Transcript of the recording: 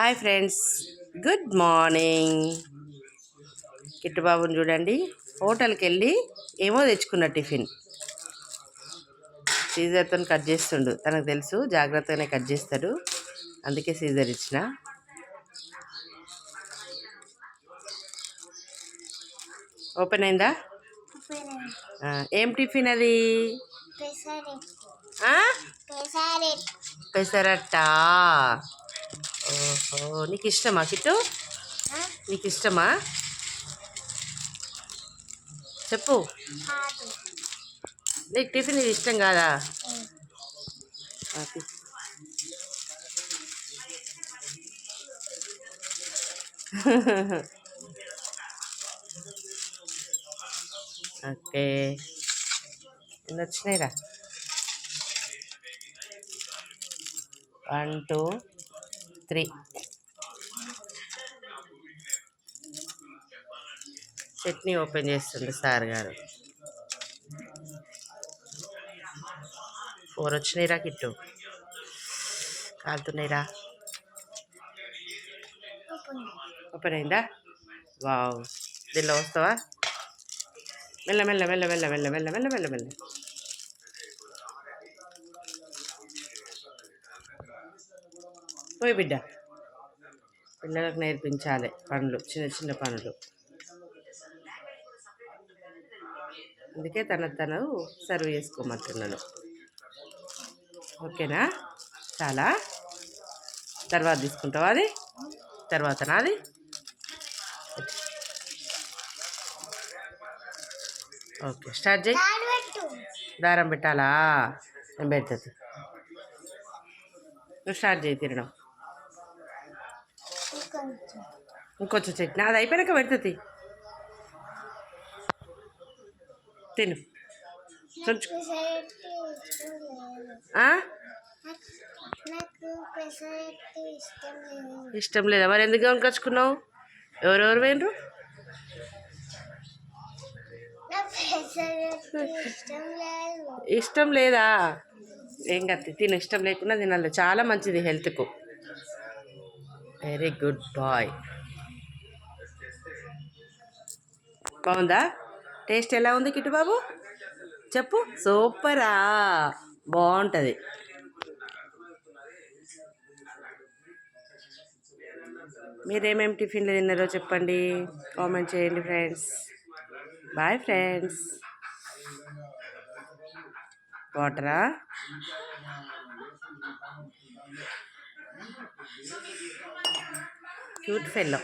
Hi friends. Good morning. కిట్టుబాబుని చూడండి. హోటల్కి వెళ్ళి ఏమో తెచ్చుకున్న టిఫిన్. సీజర్తో కట్ చేస్తుండు. తనకు తెలుసు జాగ్రత్తగానే కట్ చేస్తాడు. అందుకే సీజర్ ఇచ్చిన. ఓపెన్ అయిందా? ఏం టిఫిన్ అది? పెసరట్టా? ఓహో నీకు ఇష్టమా కిట్టు నీకు ఇష్టమా చెప్పు నీకు టిఫిన్ ఇది ఇష్టం కాదా ఆ, తీ- ఓకే ఎన్ని వచ్చినాయిరా one two three chutney open చేస్తుంది సార్ గారు. ఫోర్ వచ్చినాయిరా కిట్టు. కాలుతున్నాయిరా. ఓపెన్ అయిందా? వావ్. దీనిలో వస్తావా? మెల్ల మెల్ల మెల్ల మెల్ల మెల్ల మెల్ల మెల్ల మెల్ల మెల్ల. పోయి బిడ్డ. పిల్లలకు నేర్పించాలి పనులు చిన్న చిన్న పనులు. అందుకే తన తను సర్వ్ చేసుకోమంటున్నాను ఓకేనా? చాలా. తర్వాత తీసుకుంటావా అది? తర్వాత నాది? ఓకే స్టార్ట్ చేయి. దారం పెట్టాలా? నేను పెడుతుంది నువ్వు స్టార్ట్ చేయి తినడం. ఇంకొంచెం చట్నీ అది అయిపోయాక పెడుతుంది తిను. ఇష్టం లేదు? లేదా మరి ఎందుకు కొనుకొచ్చుకున్నావు ఎవరెవరు పోయినరు? ఇష్టం ఇష్టం లేదా? ఏం కత్తి? తిను ఇష్టం లేకుండా తినాలి. చాలా మంచిది హెల్త్కు. వెరీ గుడ్ బాయ్ బాగుందా? టేస్ట్ ఎలా ఉంది కిట్టు బాబు? చెప్పు. సూపరా. బాగుంటుంది. మీరేమేమి టిఫిన్లు తిన్నారో చెప్పండి. కామెంట్ చేయండి friends. Bye friends. వాటరా? Cute fellow